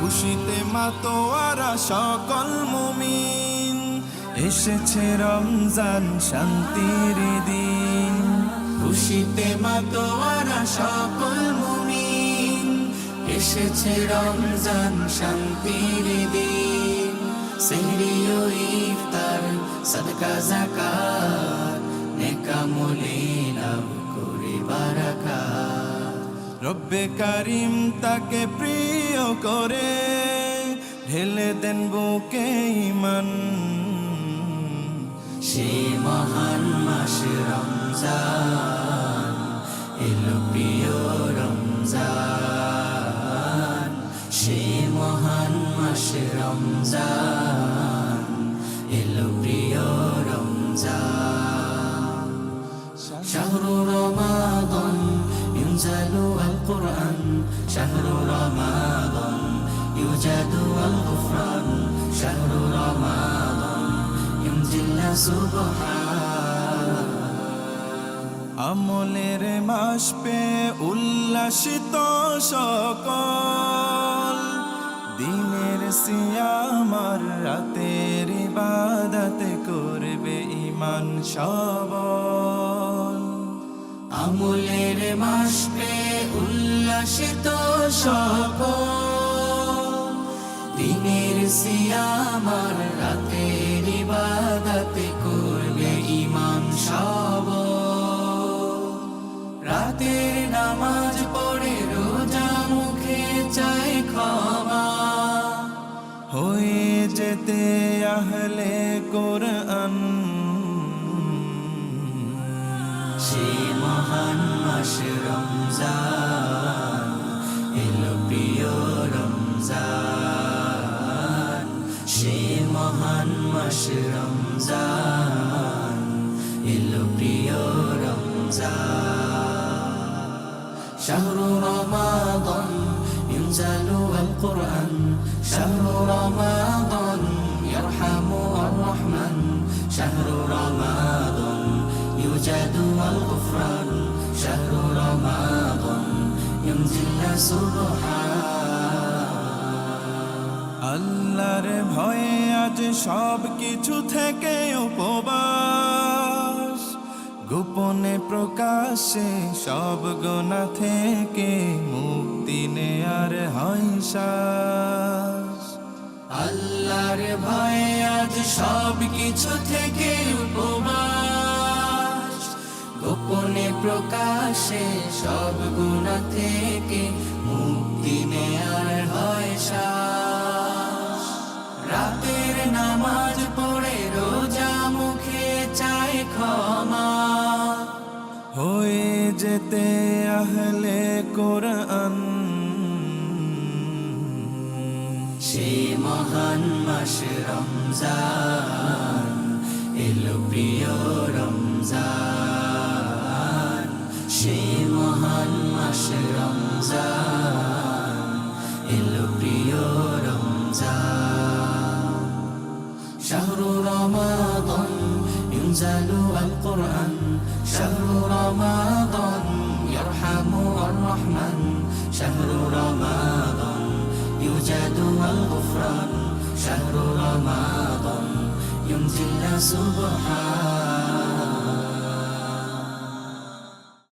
খুশিতে মাতোয়ারা সকল মুমিন। এসেছে রমজান, শান্তির দিন। খুশিতে মাতোয়ারা সকল মুমিন। এসেছে রমজান, শান্তির দিন। সেহরিও ইফতার, সদকা জাকাত নেকামলে রব্বে কারিম তাকে প্রিয় করে, ঢেলে দেন বুকে ইমান সে মহান মাস রমজান, এলো প্রিয় রমজান। সে মহান মাস রমজান, এলো প্রিয় রমজান। القرآن شهر رمضان يوجد الغفران شهر رمضان ينزل سبحان আমলের মাস পে উল্লাসিত সকল দিনের সিয়ামার রাতের ইবাদতে করবে ইমান সবল আমলের মাস পে উল্লাসিত সকল। দিনের সিয়ামার রাতের ইবাদতে করবে ইমান সব। রাতের নামাজ পড়ে রোজা মুখে চাই ক্ষমা। হয়ে যেতে আহলে কোরআন। সে মহান মাস রমজান। মাস রমজান, এলো প্রিয় রমজান। শাহরু রমাদন, ইনজালু আল কোরআন। শাহরু রমাদন ইয়ারহামু আর রহমান। শাহরু রমাদন, ইউজাদু আল গুফরান শাহরু রমাদন ইনজিল্লা সুবহান। আল্লাহর ভয়ে আজ সব কিছু থেকে উপবাস। গোপনে প্রকাশে সব গোনা থেকে মুক্তি নেয়ার হয় শ্বাস আল্লাহর ভয়ে আজ সব কিছু থেকে উপবাস। গোপনে প্রকাশে সব গুণা থেকে মুক্তি নেয়ার হয় শ্বাস যেতে আহলে কোরআন। সেই মহান মাস রমজান, এলো প্রিয় রমজান। সেই মহান মাস রমজান, এলো প্রিয় রমজান। শাহরু রমাদন ইউনজালু আল কোরআন শাহরু রমাদন। জিল্লা সুবহান